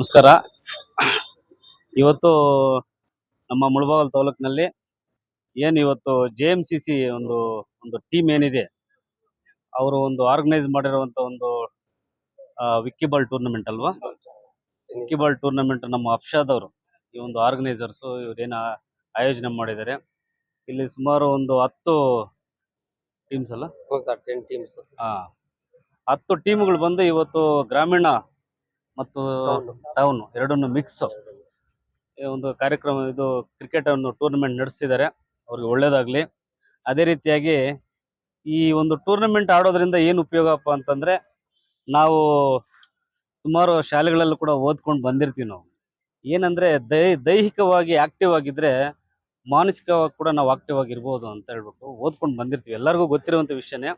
ನಮಸ್ಕಾರ. ಇವತ್ತು ನಮ್ಮ ಮುಳಬಾಗಲ್ ತಾಲೂಕಿನಲ್ಲಿ ಏನು ಇವತ್ತು ಜೆ ಎಂ ಸಿ ಸಿ ಒಂದು ಒಂದು ಟೀಮ್ ಏನಿದೆ ಅವರು ಒಂದು ಆರ್ಗನೈಸ್ ಮಾಡಿರುವಂತ ಒಂದು ವಿಕ್ಕಿಬಾಲ್ ಟೂರ್ನಮೆಂಟ್ ಅಲ್ವಾ? ವಿಕ್ಕಿಬಾಲ್ ಟೂರ್ನಮೆಂಟ್ ನಮ್ಮ ಅಫ್ಷಾದವರು ಈ ಒಂದು ಆರ್ಗನೈಸರ್ಸ್ ಇವರೇನ ಆಯೋಜನೆ ಮಾಡಿದ್ದಾರೆ. ಇಲ್ಲಿ ಸುಮಾರು ಒಂದು ಹತ್ತು ಟೀಮ್ಸ್ ಅಲ್ಲ? ಟೀಮ್ಸ್ ಹಾಂ. ಹತ್ತು ಟೀಮ್ಗಳು ಬಂದು ಇವತ್ತು ಗ್ರಾಮೀಣ ಮತ್ತು ಟೌನ್ ಎರಡನ್ನು ಮಿಕ್ಸ್ ಒಂದು ಕಾರ್ಯಕ್ರಮ ಇದು ಕ್ರಿಕೆಟ್ ಅನ್ನು ಟೂರ್ನಮೆಂಟ್ ನಡೆಸಿದ್ದಾರೆ. ಅವ್ರಿಗೆ ಒಳ್ಳೇದಾಗ್ಲಿ. ಅದೇ ರೀತಿಯಾಗಿ ಈ ಒಂದು ಟೂರ್ನಮೆಂಟ್ ಆಡೋದ್ರಿಂದ ಏನು ಉಪಯೋಗಪ್ಪ ಅಂತಂದ್ರೆ ನಾವು ಸುಮಾರು ಶಾಲೆಗಳಲ್ಲೂ ಕೂಡ ಓದ್ಕೊಂಡು ಬಂದಿರ್ತೀವಿ ನಾವು. ಏನಂದ್ರೆ ದೈ ದೈಹಿಕವಾಗಿ ಆಕ್ಟಿವ್ ಆಗಿದ್ರೆ ಮಾನಸಿಕವಾಗಿ ಕೂಡ ನಾವು ಆಕ್ಟಿವ್ ಆಗಿರ್ಬೋದು ಅಂತ ಹೇಳ್ಬಿಟ್ಟು ಓದ್ಕೊಂಡು ಬಂದಿರ್ತೀವಿ. ಎಲ್ಲರಿಗೂ ಗೊತ್ತಿರುವಂಥ ವಿಷಯನೇ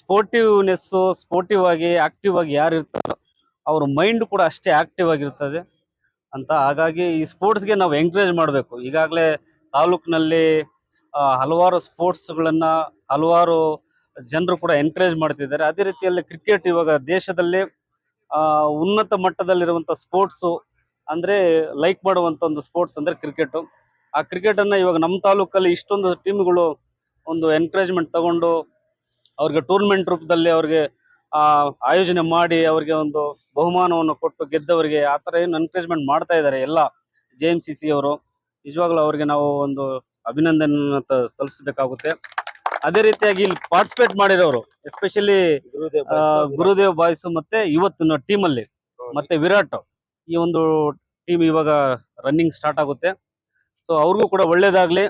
ಸ್ಪೋರ್ಟಿವ್ನೆಸ್ಸು ಸ್ಪೋರ್ಟಿವ್ ಆಗಿ ಆಕ್ಟಿವ್ ಆಗಿ ಯಾರು ಇರ್ತಾರೋ ಅವ್ರ ಮೈಂಡ್ ಕೂಡ ಅಷ್ಟೇ ಆಕ್ಟಿವ್ ಆಗಿರ್ತದೆ. ಅಂತ ಹಾಗಾಗಿ ಈ ಸ್ಪೋರ್ಟ್ಸ್ಗೆ ನಾವು ಎಂಕರೇಜ್ ಮಾಡಬೇಕು. ಈಗಾಗಲೇ ತಾಲೂಕಿನಲ್ಲಿ ಹಲವಾರು ಸ್ಪೋರ್ಟ್ಸ್ಗಳನ್ನು ಹಲವಾರು ಜನರು ಕೂಡ ಎಂಕರೇಜ್ ಮಾಡ್ತಿದ್ದಾರೆ. ಅದೇ ರೀತಿಯಲ್ಲಿ ಕ್ರಿಕೆಟ್ ಇವಾಗ ದೇಶದಲ್ಲಿ ಉನ್ನತ ಮಟ್ಟದಲ್ಲಿರುವಂಥ ಸ್ಪೋರ್ಟ್ಸು ಅಂದರೆ ಲೈಕ್ ಮಾಡುವಂಥ ಒಂದು ಸ್ಪೋರ್ಟ್ಸ್ ಅಂದರೆ ಕ್ರಿಕೆಟು ಆ ಕ್ರಿಕೆಟನ್ನು ಇವಾಗ ನಮ್ಮ ತಾಲೂಕಲ್ಲಿ ಇಷ್ಟೊಂದು ಟೀಮ್ಗಳು ಒಂದು ಎನ್ಕರೇಜ್ಮೆಂಟ್ ತಗೊಂಡು ಅವ್ರಿಗೆ ಟೂರ್ನಮೆಂಟ್ ರೂಪದಲ್ಲಿ ಅವ್ರಿಗೆ ಆ, ಆಯೋಜನೆ ಮಾಡಿ ಅವರಿಗೆ ಒಂದು ಬಹುಮಾನವನ್ನು ಕೊಟ್ಟು ಗೆದ್ದವರಿಗೆ ಆ ಥರ ಏನು ಎನ್ಕರೇಜ್ಮೆಂಟ್ ಮಾಡ್ತಾ ಇದ್ದಾರೆ ಎಲ್ಲ ಜೆ ಎಂ ಸಿ ಸಿ ಅವರು. ನಿಜವಾಗ್ಲೂ ಅವರಿಗೆ ನಾವು ಒಂದು ಅಭಿನಂದನೆ ತಲುಪಿಸಬೇಕಾಗುತ್ತೆ. ಅದೇ ರೀತಿಯಾಗಿ ಇಲ್ಲಿ ಪಾರ್ಟಿಸಿಪೇಟ್ ಮಾಡಿರೋರು ಎಸ್ಪೆಷಲಿ ಗುರುದೇವ್ ಬಾಯ್ಸ್ ಮತ್ತೆ ಇವತ್ತಿನ ಟೀಮಲ್ಲಿ ಮತ್ತೆ ವಿರಾಟ್ ಈ ಒಂದು ಟೀಮ್ ಇವಾಗ ರನ್ನಿಂಗ್ ಸ್ಟಾರ್ಟ್ ಆಗುತ್ತೆ. ಸೊ ಅವ್ರಿಗೂ ಕೂಡ ಒಳ್ಳೇದಾಗ್ಲಿ.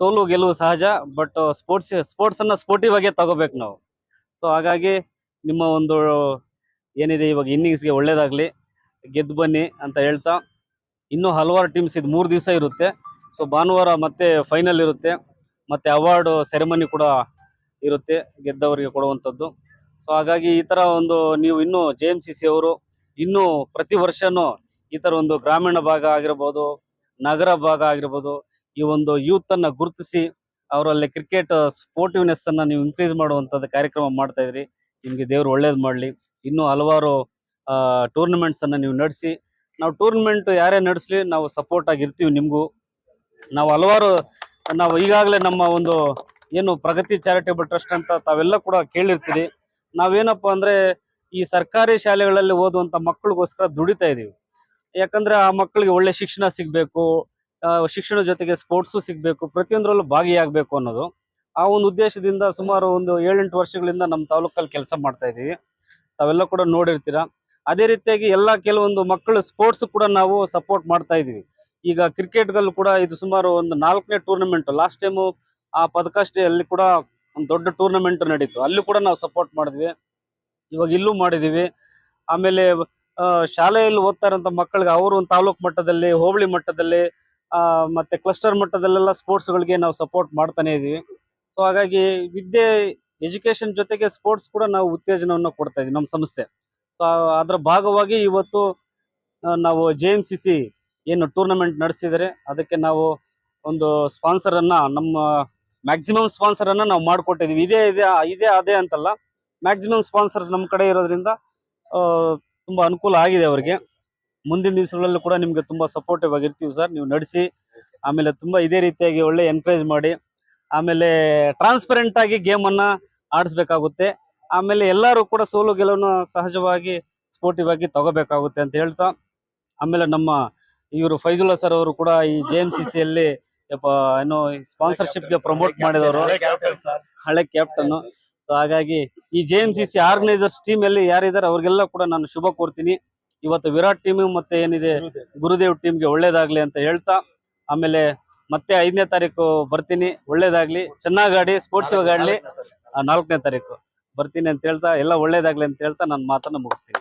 ಸೋಲು ಗೆಲುವು ಸಹಜ ಬಟ್ ಸ್ಪೋರ್ಟ್ಸ್ ಸ್ಪೋರ್ಟ್ಸ್ ಅನ್ನ ಸ್ಪೋರ್ಟಿವ್ ಆಗೇ ತಗೋಬೇಕು ನಾವು. ಸೊ ಹಾಗಾಗಿ ನಿಮ್ಮ ಒಂದು ಏನಿದೆ ಇವಾಗ ಇನ್ನಿಂಗ್ಸ್ಗೆ ಒಳ್ಳೇದಾಗಲಿ, ಗೆದ್ದು ಬನ್ನಿ ಅಂತ ಹೇಳ್ತಾ, ಇನ್ನೂ ಹಲವಾರು ಟೀಮ್ಸ್ ಇದು ಮೂರು ದಿವಸ ಇರುತ್ತೆ. ಸೊ ಭಾನುವಾರ ಮತ್ತೆ ಫೈನಲ್ ಇರುತ್ತೆ. ಮತ್ತೆ ಅವಾರ್ಡ್ ಸೆರೆಮನಿ ಕೂಡ ಇರುತ್ತೆ, ಗೆದ್ದವರಿಗೆ ಕೊಡುವಂಥದ್ದು. ಸೊ ಹಾಗಾಗಿ ಈ ಥರ ಒಂದು ನೀವು ಇನ್ನೂ ಜೆ ಎಂ ಸಿ ಅವರು ಇನ್ನೂ ಪ್ರತಿ ವರ್ಷವೂ ಈ ಥರ ಒಂದು ಗ್ರಾಮೀಣ ಭಾಗ ಆಗಿರ್ಬೋದು, ನಗರ ಭಾಗ ಆಗಿರ್ಬೋದು, ಈ ಒಂದು ಯೂತನ್ನು ಗುರುತಿಸಿ, ಅವರಲ್ಲಿ ಕ್ರಿಕೆಟ್ ಸ್ಪೋರ್ಟಿವ್ನೆಸ್ ಅನ್ನ ನೀವು ಇನ್ಕ್ರೀಸ್ ಮಾಡುವಂಥದ್ದು ಕಾರ್ಯಕ್ರಮ ಮಾಡ್ತಾ ಇದ್ರಿ. ನಿಮ್ಗೆ ದೇವರು ಒಳ್ಳೇದು ಮಾಡಲಿ. ಇನ್ನೂ ಹಲವಾರು ಟೂರ್ನಮೆಂಟ್ಸ್ ಅನ್ನ ನೀವು ನಡೆಸಿ, ನಾವು ಟೂರ್ನಮೆಂಟ್ ಯಾರೇ ನಡೆಸಲಿ, ನಾವು ಸಪೋರ್ಟ್ ಆಗಿರ್ತೀವಿ ನಿಮಗೂ. ನಾವು ಹಲವಾರು, ನಾವು ಈಗಾಗಲೇ ನಮ್ಮ ಒಂದು, ಏನು ಪ್ರಗತಿ ಚಾರಿಟೇಬಲ್ ಟ್ರಸ್ಟ್ ಅಂತ ತಾವೆಲ್ಲ ಕೂಡ ಕೇಳಿರ್ತೀರಿ. ನಾವೇನಪ್ಪ ಅಂದ್ರೆ, ಈ ಸರ್ಕಾರಿ ಶಾಲೆಗಳಲ್ಲಿ ಓದುವಂಥ ಮಕ್ಕಳಿಗೋಸ್ಕರ ದುಡಿತಾ ಇದ್ದೀವಿ ಯಾಕಂದ್ರೆ ಆ ಮಕ್ಕಳಿಗೆ ಒಳ್ಳೆ ಶಿಕ್ಷಣ ಸಿಗಬೇಕು ಶಿಕ್ಷಣ ಶಿಕ್ಷಣದ ಜೊತೆಗೆ ಸ್ಪೋರ್ಟ್ಸು ಸಿಗಬೇಕು, ಪ್ರತಿಯೊಂದರಲ್ಲೂ ಭಾಗಿಯಾಗಬೇಕು ಅನ್ನೋದು. ಆ ಒಂದು ಉದ್ದೇಶದಿಂದ ಸುಮಾರು ಒಂದು ಏಳೆಂಟು ವರ್ಷಗಳಿಂದ ನಮ್ಮ ತಾಲೂಕಲ್ಲಿ ಕೆಲಸ ಮಾಡ್ತಾ ಇದೀವಿ. ತಾವೆಲ್ಲ ಕೂಡ ನೋಡಿರ್ತೀರಾ. ಅದೇ ರೀತಿಯಾಗಿ ಎಲ್ಲ ಕೆಲವೊಂದು ಮಕ್ಕಳು ಸ್ಪೋರ್ಟ್ಸ್ ಕೂಡ ನಾವು ಸಪೋರ್ಟ್ ಮಾಡ್ತಾ ಇದೀವಿ. ಈಗ ಕ್ರಿಕೆಟ್ಗಲ್ಲೂ ಕೂಡ ಇದು ಸುಮಾರು ಒಂದು ನಾಲ್ಕನೇ ಟೂರ್ನಮೆಂಟ್ ಲಾಸ್ಟ್ ಟೈಮು ಆ ಪದಕಾಷ್ಟೇ ಅಲ್ಲಿ ಕೂಡ ಒಂದು ದೊಡ್ಡ ಟೂರ್ನಮೆಂಟ್ ನಡೀತು. ಅಲ್ಲಿ ಕೂಡ ನಾವು ಸಪೋರ್ಟ್ ಮಾಡಿದ್ವಿ. ಇವಾಗ ಇಲ್ಲೂ ಮಾಡಿದೀವಿ. ಆಮೇಲೆ ಶಾಲೆಯಲ್ಲಿ ಓದ್ತಾ ಇರೋಂಥ ಮಕ್ಕಳಿಗೆ ಅವರು ಒಂದು ತಾಲೂಕು ಮಟ್ಟದಲ್ಲಿ, ಹೋಬಳಿ ಮಟ್ಟದಲ್ಲಿ ಮತ್ತೆ ಕ್ಲಸ್ಟರ್ ಮಟ್ಟದಲ್ಲೆಲ್ಲ ಸ್ಪೋರ್ಟ್ಸ್ಗಳಿಗೆ ನಾವು ಸಪೋರ್ಟ್ ಮಾಡ್ತಾನೆ ಇದೀವಿ. ಸೊ ಹಾಗಾಗಿ ವಿದ್ಯೆ ಎಜುಕೇಶನ್ ಜೊತೆಗೆ ಸ್ಪೋರ್ಟ್ಸ್ ಕೂಡ ನಾವು ಉತ್ತೇಜನವನ್ನು ಕೊಡ್ತಾ ಇದೀವಿ ನಮ್ಮ ಸಂಸ್ಥೆ. ಸೊ ಅದರ ಭಾಗವಾಗಿ ಇವತ್ತು ನಾವು ಜೆ ಎಂ ಸಿ ಸಿ ಏನು ಟೂರ್ನಮೆಂಟ್ ನಡೆಸಿದರೆ ಅದಕ್ಕೆ ನಾವು ಒಂದು ಸ್ಪಾನ್ಸರ್ ಅನ್ನ, ನಮ್ಮ ಮ್ಯಾಕ್ಸಿಮಮ್ ಸ್ಪಾನ್ಸರ್ ಅನ್ನ ನಾವು ಮಾಡ್ಕೊಟ್ಟಿದೀವಿ. ಇದೇ, ಇದೆ, ಇದೇ, ಅದೇ ಅಂತಲ್ಲ ಮ್ಯಾಕ್ಸಿಮಮ್ ಸ್ಪಾನ್ಸರ್ಸ್ ನಮ್ಮ ಕಡೆ ಇರೋದ್ರಿಂದ ತುಂಬಾ ಅನುಕೂಲ ಆಗಿದೆ ಅವರಿಗೆ. ಮುಂದಿನ ದಿವಸಗಳಲ್ಲೂ ಕೂಡ ನಿಮ್ಗೆ ತುಂಬಾ ಸಪೋರ್ಟಿವ್ ಆಗಿರ್ತೀವಿ ಸರ್. ನೀವು ನಡೆಸಿ, ಆಮೇಲೆ ತುಂಬಾ ಇದೇ ರೀತಿಯಾಗಿ ಒಳ್ಳೆ ಎನ್ಕರೇಜ್ ಮಾಡಿ ಆಮೇಲೆ ಟ್ರಾನ್ಸ್ಪರೆಂಟ್ ಆಗಿ ಗೇಮ್ ಅನ್ನ ಆಡಿಸ್ಬೇಕಾಗುತ್ತೆ. ಆಮೇಲೆ ಎಲ್ಲರೂ ಕೂಡ ಸೋಲು ಗೆಲುವನ್ನು ಸಹಜವಾಗಿ ಸ್ಪೋರ್ಟಿವ್ ಆಗಿ ತಗೋಬೇಕಾಗುತ್ತೆ ಅಂತ ಹೇಳ್ತಾ ಆಮೇಲೆ ನಮ್ಮ ಇವರು ಫೈಜುಲ್ಲಾ ಸರ್ ಅವರು ಕೂಡ ಈ ಜೆ ಎಂ ಸಿ ಸಿಯಲ್ಲಿ ಏನೋ ಸ್ಪಾನ್ಸರ್ಶಿಪ್ಗೆ ಪ್ರಮೋಟ್ ಮಾಡಿದವರು. ಹಳೆ ಕ್ಯಾಪ್ಟನ್ ಸೊ ಹಾಗಾಗಿ ಈ J M C C organisers team ಅಲ್ಲಿ ಯಾರಿದ್ದಾರೆ ಅವ್ರಿಗೆಲ್ಲ ಕೂಡ ನಾನು ಶುಭ ಕೋರ್ತೀನಿ. ಇವತ್ತು ವಿರಾಟ್ ಟೀಮ್ ಮತ್ತೆ ಏನಿದೆ ಗುರುದೇವ್. ಟೀಮ್ಗೆ ಒಳ್ಳೇದಾಗ್ಲಿ ಅಂತ ಹೇಳ್ತಾ ಆಮೇಲೆ ಮತ್ತೆ ಐದನೇ ತಾರೀಕು ಬರ್ತೀನಿ. ಒಳ್ಳೇದಾಗ್ಲಿ. ಚೆನ್ನಾಗಿ ಆಡಿ ಸ್ಪೋರ್ಟ್ಸ್ ಆಡ್ಲಿ. ನಾಲ್ಕನೇ ತಾರೀಕು. ಬರ್ತೀನಿ ಅಂತ ಹೇಳ್ತಾ, ಎಲ್ಲ ಒಳ್ಳೇದಾಗ್ಲಿ ಅಂತ ಹೇಳ್ತಾ ನನ್ನ ಮಾತನ್ನ ಮುಗಿಸ್ತೀನಿ.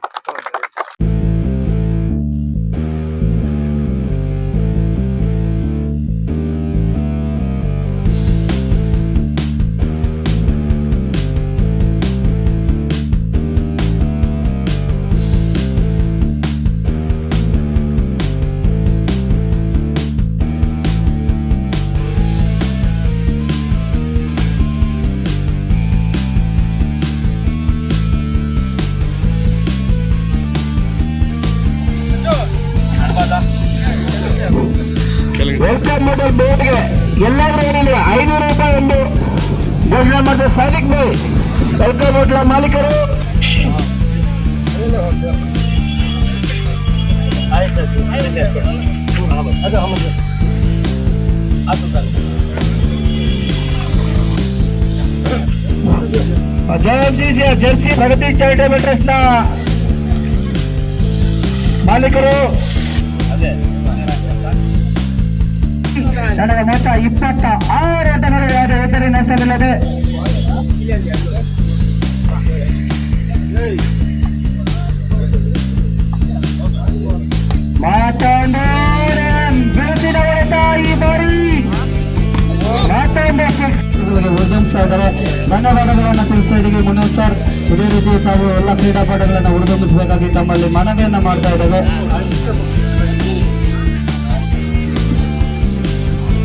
ಮೀಟರ್ ಬೋಟ್ಗೆ ಎಲ್ಲಾದ್ರೂ ಏನಿಲ್ಲ ಐನೂರು ರೂಪಾಯಿ ಒಂದು ಘೋಷಣೆ ಮಾಡಿದ ಸಾದಿಕ್ ಬಾಯ್ ಸೈಕಲ್ ಹೋಟ್ಲ ಮಾಲೀಕರು. ಜಿ ಜರ್ಸಿ ಪ್ರಗತಿ ಚಾರಿಟೇಬಲ್ ಟ್ರಸ್ಟ್ನ ಮಾಲೀಕರು. ನನಗೆ ಮೊತ್ತ ಇಪ್ಪತ್ತ ಆರು ಆಟಗಳು ಯಾವುದೇ ಇತರೆ ನಷ್ಟವಿಲ್ಲದೆ. ಧನ್ಯವಾದಗಳನ್ನು ತಿಳಿಸ್ತಾ ಇದೀವಿ ಮುನೀರ್ ಸರ್. ಇದೇ ರೀತಿ ತಾವು ಎಲ್ಲ ಕ್ರೀಡಾಪಟುಗಳನ್ನು ಉಳಿದೊಂದಿಸಬೇಕಾಗಿ ತಮ್ಮಲ್ಲಿ ಮನವಿಯನ್ನು ಮಾಡ್ತಾ ಇದ್ದೇವೆ.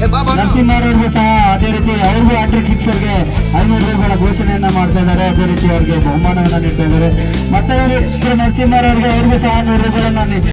ನರಸಿಂಹರವ್ರಿಗೂ ಸಹ ಅದೇ ರೀತಿ ಅವ್ರಿಗೂ ಹ್ಯಾಟ್ರಿಕ್ ಸಿಕ್ಸರ್ಗೆ ಐನೂರು ರೂಪಾಯಿಗಳ ಘೋಷಣೆಯನ್ನ ಮಾಡ್ತಾ ಇದ್ದಾರೆ. ಅದೇ ರೀತಿ ಅವರಿಗೆ ಬಹುಮಾನವನ್ನ ನೀಡ್ತಾ ಇದ್ದಾರೆ. ಮತ್ತೆ ನರಸಿಂಹರವ್ರಿಗೆ ಅವ್ರಿಗೂ ಸಹ ನೂರು ರೂಪಾಯಿಗಳನ್ನ